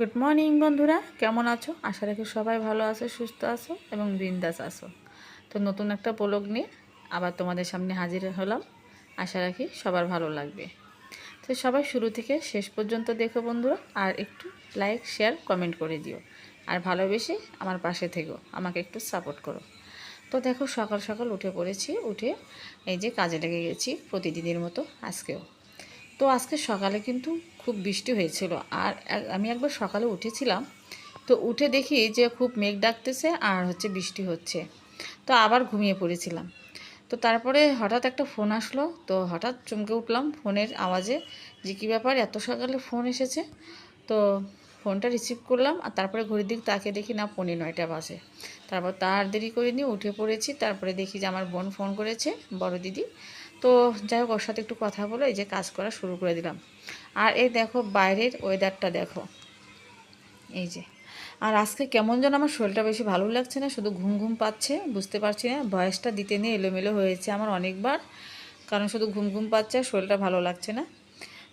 Good morning বন্ধুরা। কেমন আছো? আশা রাখি সবাই ভালো আছো, সুস্থ আছো এবং বিন্দাস আছো। তো নতুন একটা পোলক নিয়ে আবার তোমাদের সামনে হাজির হলাম। আশা রাখি সবার ভালো লাগবে। তো সবাই শুরু থেকে শেষ পর্যন্ত দেখো বন্ধুরা, আর একটু লাইক শেয়ার কমেন্ট করে দিও। আর ভালোবেসে আমার পাশে থেকো, আমাকে একটু সাপোর্ট করো। তো দেখো সকাল সকাল উঠে পড়েছি, উঠে এই যে কাজে লেগে গেছি প্রতিদিনের মতো আজকেও। তো আজকে সকালে কিন্তু খুব বৃষ্টি হয়েছিল। আর আমি একবার সকালে উঠেছিলাম, তো উঠে দেখি যে খুব মেঘ ডাকতেছে আর হচ্ছে বৃষ্টি হচ্ছে। তো আবার ঘুমিয়ে পড়েছিলাম। তো তারপরে হঠাৎ একটা ফোন আসলো, তো হঠাৎ চমকে উঠলাম ফোনের আওয়াজে যে কী ব্যাপার, এত সকালে ফোন এসেছে। তো ফোনটা রিসিভ করলাম আর তারপরে ঘড়ির দিক তাকে দেখি, না, পৌনে নয়টা বাজে। তারপর তার দেরি করে নিয়ে উঠে পড়েছি। তারপরে দেখি যে আমার বোন ফোন করেছে, বড় দিদি। তো যাই হোক, ওর সাথে একটু কথা বলে এই যে কাজ করা শুরু করে দিলাম। আর এই দেখো বাইরের ওয়েদারটা দেখো। এই যে। আর আজকে কেমন যেন আমার শরীরটা বেশি ভালো লাগছে না, শুধু ঘুম ঘুম পাচ্ছে, বুঝতে পারছি না, বয়সটা দিতে নিয়ে এলোমেলো হয়েছে আমার অনেকবার, কারণ শুধু ঘুম ঘুম পাচ্ছে আর শরীরটা ভালো লাগছে না।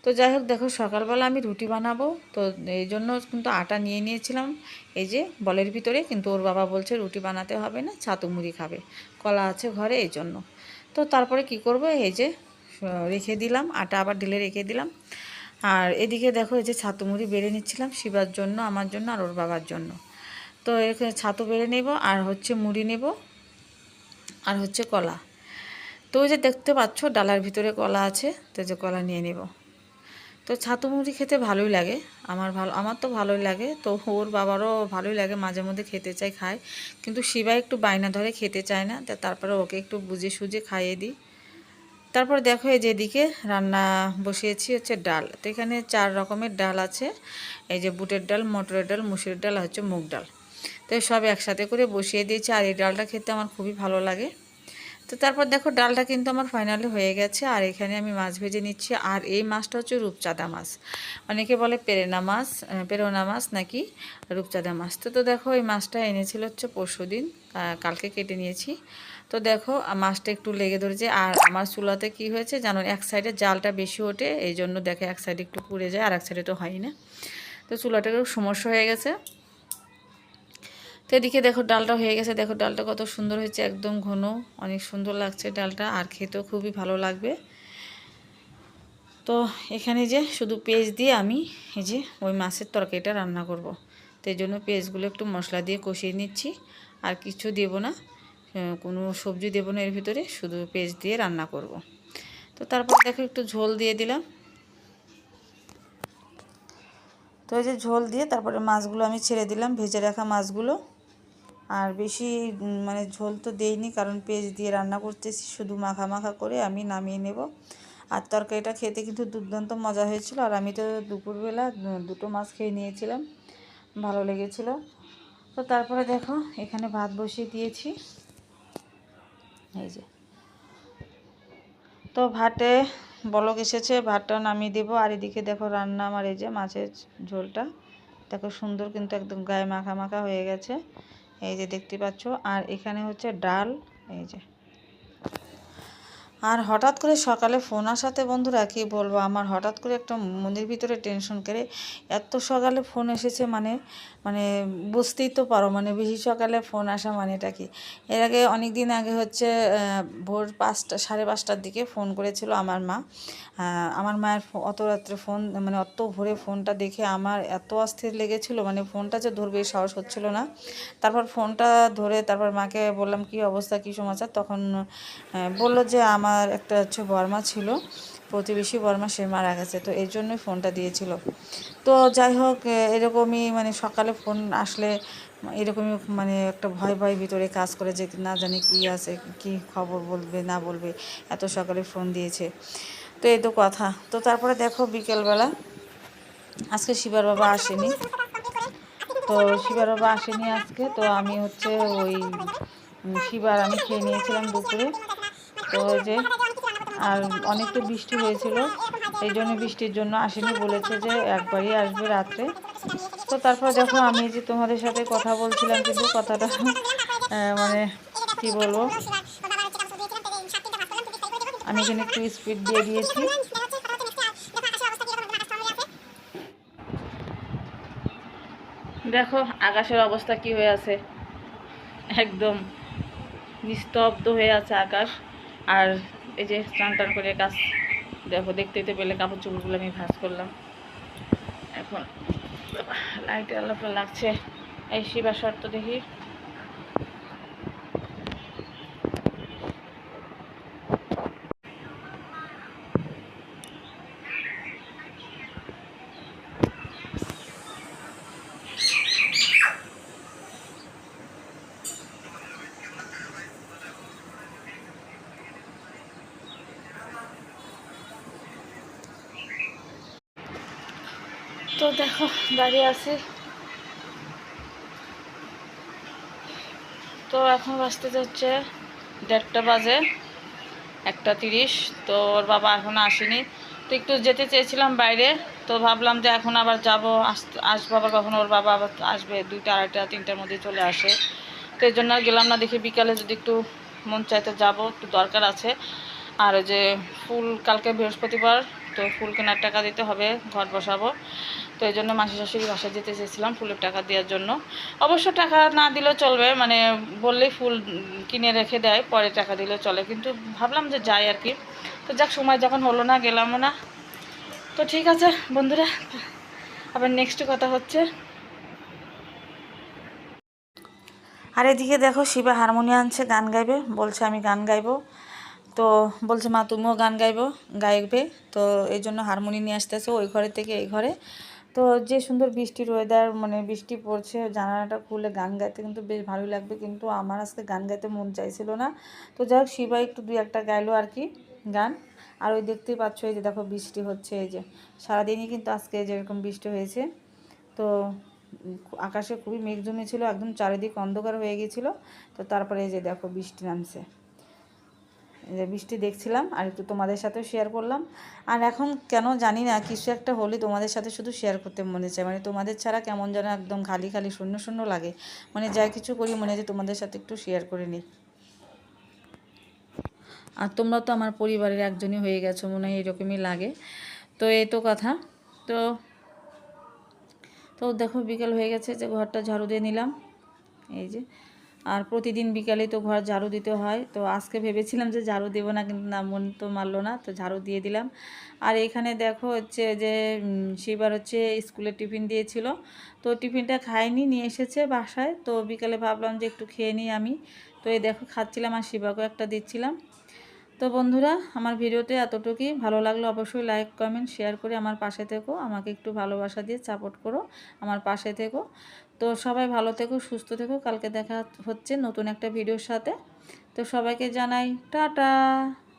তো যাই হোক, দেখো সকালবেলা আমি রুটি বানাবো, তো এই জন্য কিন্তু আটা নিয়ে নিয়েছিলাম, এই যে বলের ভিতরে, কিন্তু ওর বাবা বলছে রুটি বানাতে হবে না, ছাতু মুড়ি খাবে, কলা আছে ঘরে, এই জন্য। তো তারপরে কি করব? এই যে রেখে দিলাম, আটা আবার ঢেলে রেখে দিলাম। আর এদিকে দেখো, এই যে ছাতু মুড়ি বেড়ে নিচ্ছিলাম শিবার জন্য, আমার জন্য আর ওর বাবার জন্য। তো এখানে ছাতু বেড়ে নেব, আর হচ্ছে মুড়ি নেব, আর হচ্ছে কলা। তো ওই যে দেখতে পাচ্ছ, ডালার ভিতরে কলা আছে, তো যে কলা নিয়ে নেব। তো ছাতু মুড়ি খেতে ভালোই লাগে। আমার ভালো, আমার তো ভালোই লাগে। তো ওর বাবারও ভালোই লাগে, মাঝে মধ্যে খেতে চাই, খায়। কিন্তু শিবা একটু বায়না ধরে খেতে চায় না। তা তারপরে ওকে একটু বুঝে সুঝে খাইয়ে দিই। তারপর দেখো এই যেদিকে রান্না বসিয়েছি হচ্ছে ডাল। তো এখানে চার রকমের ডাল আছে। এই যে বুটের ডাল, মটরের ডাল মুসুরির ডাল হচ্ছে মুগ ডাল। তো সব একসাথে করে বসিয়ে দিয়েছি। আর এই ডালটা খেতে আমার খুবই ভালো লাগে। তো তারপর দেখো, ডালটা কিন্তু আমার ফাইনালি হয়ে গেছে। আর এখানে আমি মাছ ভেজে নিচ্ছি। আর এই মাছটা হচ্ছে রূপচাঁদা মাছ। অনেকে বলে পেরেনা মাছ পেরোনা মাছ নাকি রূপচাঁদা মাছ। তো তো দেখো, এই মাছটা এনেছিল হচ্ছে পরশু দিন কালকে কেটে নিয়েছি। তো দেখো মাছটা একটু লেগে ধরেছে। আর আমার চুলাতে কি হয়েছে জানো, এক সাইডে জালটা বেশি ওঠে, এই জন্য দেখে এক সাইডে একটু পুড়ে যায়, আর এক সাইডে তো হয় না। তো চুলাটা একটু সমস্যা হয়ে গেছে। তো এদিকে দেখো ডালটা হয়ে গেছে। দেখো ডালটা কত সুন্দর হয়েছে, একদম ঘন। অনেক সুন্দর লাগছে ডালটা, আর খেতেও খুবই ভালো লাগবে। তো এখানে যে শুধু পেঁয়াজ দিয়ে আমি এই যে ওই মাছের তরকারিটা রান্না করব। তো এই জন্য পেঁয়াজগুলো একটু মশলা দিয়ে কষিয়ে নিচ্ছি। আর কিছু দেব না কোনো সবজি দেবো না এর ভিতরে, শুধু পেঁয়াজ দিয়ে রান্না করব। তো তারপর দেখো একটু ঝোল দিয়ে দিলাম। তো এই যে ঝোল দিয়ে তারপরে মাছগুলো আমি ছেড়ে দিলাম, ভেজে রাখা মাছগুলো। আর বেশি মানে ঝোল তো দেইনি, কারণ পেঁয়াজ দিয়ে রান্না করতেছি, শুধু মাখা মাখা করে আমি নামিয়ে নেব। আর তরকারিটা খেতে কিন্তু দুর্দান্ত মজা হয়েছিল, আর আমি তো দুপুরবেলা দুটো মাছ খেয়ে নিয়েছিলাম, ভালো লেগেছিল। তো তারপরে দেখো, এখানে ভাত বসিয়ে দিয়েছি। এই যে। তো ভাতে বলক এসেছে, ভাতটা নামিয়ে দেবো, আর এদিকে দেখো রান্না আমার এই যে মাছের ঝোলটা। দেখো সুন্দর কিন্তু একদম গায়ে মাখা মাখা হয়ে গেছে। এই যে দেখতে পাচ্ছ। আর এখানে হচ্ছে ডাল এই যে। আর হঠাৎ করে সকালে ফোন আসাতে বন্ধুরা কি বলব, আমার হঠাৎ করে একটা মনের ভিতরে টেনশন করে এত সকালে ফোন এসেছে মানে মানে বুঝতেই তো পারো মানে বেশি সকালে ফোন আসা মানেটা কি? এর আগে অনেক দিন আগে হচ্ছে ভোর পাঁচটা, সাড়ে পাঁচটার দিকে ফোন করেছিল আমার মা। আমার মায়ের অত রাত্রে ফোন মানে অত ভোরে ফোনটা দেখে আমার এত অস্থির লেগেছিল মানে ফোনটা যে ধরবে সাহস হচ্ছিল না। তারপর ফোনটা ধরে তারপর মাকে বললাম, কি অবস্থা? কি সমাচার তখন বলল যে আমার একটা হচ্ছে বর্মা ছিল, প্রতিবেশী বর্মা সে মারা গেছে, তো এই জন্যই ফোনটা দিয়েছিল। তো যাই হোক এরকমই মানে সকালে ফোন আসলে এরকমই মানে একটা ভয় ভয় ভিতরে কাজ করে যে না জানি কি আছে, কি খবর বলবে, না বলবে, এত সকালে ফোন দিয়েছে। তো এই তো কথা। তো তারপরে দেখো বিকেলবেলা, আজকে শিবার বাবা আসেনি। তো শিবার বাবা আসেনি আজকে, তো আমি হচ্ছে ওই শিবার আমি খেয়ে নিয়েছিলাম দুপুরে। তো ওই যে আর অনেকটা বৃষ্টি হয়েছিল এই জন্য বৃষ্টির জন্য আসেনি বলেছে যে একবারই আসবে রাত্রে। তো তারপর দেখো আমি যে তোমাদের সাথে কথা বলছিলাম কিন্তু কথাটা মানে কি বলব? আমি এখানে একটু স্পিড দিয়ে দিয়েছি। দেখো আকাশের অবস্থা কি হয়ে আছে? একদম নিস্তব্ধ হয়ে আছে আকাশ। আর এই যে স্নান টান করে কাজ দেখো, দেখতে পেলে কাপড় চোপড়গুলো আমি ভাঁজ করলাম। এখন লাইট আলাপ লাগছে। এই শিবা তো দেখি। তো দেখো, দাঁড়িয়ে আছি। তো এখন বাজতে যাচ্ছে দেড়টা বাজে, একটা তিরিশ। তো ওর বাবা এখনও আসেনি। তো একটু যেতে চেয়েছিলাম বাইরে, তো ভাবলাম যে এখন আবার যাব আসব আবার কখন? ওর বাবা আবার আসবে দুইটা, আড়াইটা, তিনটার মধ্যে চলে আসে। তো এই জন্য গেলাম না, দেখি বিকালে যদি একটু মন চাইতে যাব, একটু দরকার আছে। আর যে ফুল, কালকে বৃহস্পতিবার তো ফুল কেনার টাকা দিতে হবে, ঘর বসাবো। তো এই জন্য মাসি শাশুড়ি বাসা যেতে চেয়েছিলাম ফুলের টাকা দেওয়ার জন্য। অবশ্য টাকা না দিলেও চলবে মানে বললেই ফুল কিনে রেখে দেয়, পরে টাকা দিলেও চলে। কিন্তু ভাবলাম যে যাই আর কি। তো যাক, সময় যখন হলো না, গেলামও না। তো ঠিক আছে বন্ধুরা, আবার নেক্সট কথা হচ্ছে। আর এদিকে দেখো শিবা হারমোনিয়াম আনছে, গান গাইবে। বলছে আমি গান গাইবো। তো বলছে, মা, তুমিও গান গাইবো, গাইবে। তো এই জন্য হারমোনি নিয়ে আসতেছে ওই ঘরে থেকে এই ঘরে। তো যে সুন্দর বৃষ্টির ওয়েদার মানে বৃষ্টি পড়ছে, জানালাটা খুলে গান গাইতে কিন্তু বেশ ভালোই লাগবে, কিন্তু আমার আজকে গান গাইতে মন চাইছিল না। তো যাই হোক শিবা একটু দুই একটা গাইলো আর কি গান। আর ওই দেখতেই পাচ্ছ, এই যে দেখো বৃষ্টি হচ্ছে, এই যে সারাদিনই কিন্তু আজকে যেরকম বৃষ্টি হয়েছে। তো আকাশে খুবই মেঘ জমেছিল, একদম চারিদিক অন্ধকার হয়ে গেছিল। তো তারপরে এই যে দেখো বৃষ্টি নামছে। যে বৃষ্টি দেখছিলাম আর একটু তোমাদের সাথেও শেয়ার করলাম। আর এখন কেন জানি না, কিছু একটা হলে তোমাদের সাথে শুধু শেয়ার করতে মনে চায়। মানে তোমাদের ছাড়া কেমন যেন একদম খালি খালি শূন্য শূন্য লাগে। মানে যা কিছু করি মনে যে তোমাদের সাথে একটু শেয়ার করে নিই। আর তোমরা তো আমার পরিবারের একজনই হয়ে গেছো, মনে হয় এরকমই লাগে। তো এই তো কথা। তো তো দেখো বিকেল হয়ে গেছে যে ঘরটা ঝাড়ু দিয়ে নিলাম। এই যে আর প্রতিদিন বিকালে তো ঘর ঝাড়ু দিতে হয়। তো আজকে ভেবেছিলাম যে ঝাড়ু দেবো না, কিন্তু না, মন তো মারলো না, তো ঝাড়ু দিয়ে দিলাম। আর এখানে দেখো হচ্ছে যে সেবার হচ্ছে স্কুলে টিফিন দিয়েছিল। তো টিফিনটা খাইনি নিয়ে এসেছে বাসায়। তো বিকালে ভাবলাম যে একটু খেয়ে নিই আমি। তো এই দেখো খাচ্ছিলাম আর শিবাকেও একটা দিচ্ছিলাম। তো বন্ধুরা, আমার ভিডিওতে এতটুকুই। ভালো লাগল অবশ্যই লাইক কমেন্ট শেয়ার করে আমার পাশে থেকো। আমাকে একটু ভালোবাসা দিয়ে সাপোর্ট করো। আমার পাশে থেকো। তো সবাই ভালো থেকো, সুস্থ থেকো। কালকে দেখা হচ্ছে নতুন একটা ভিডিওর সাথে। তো সবাইকে জানাই, টাটা।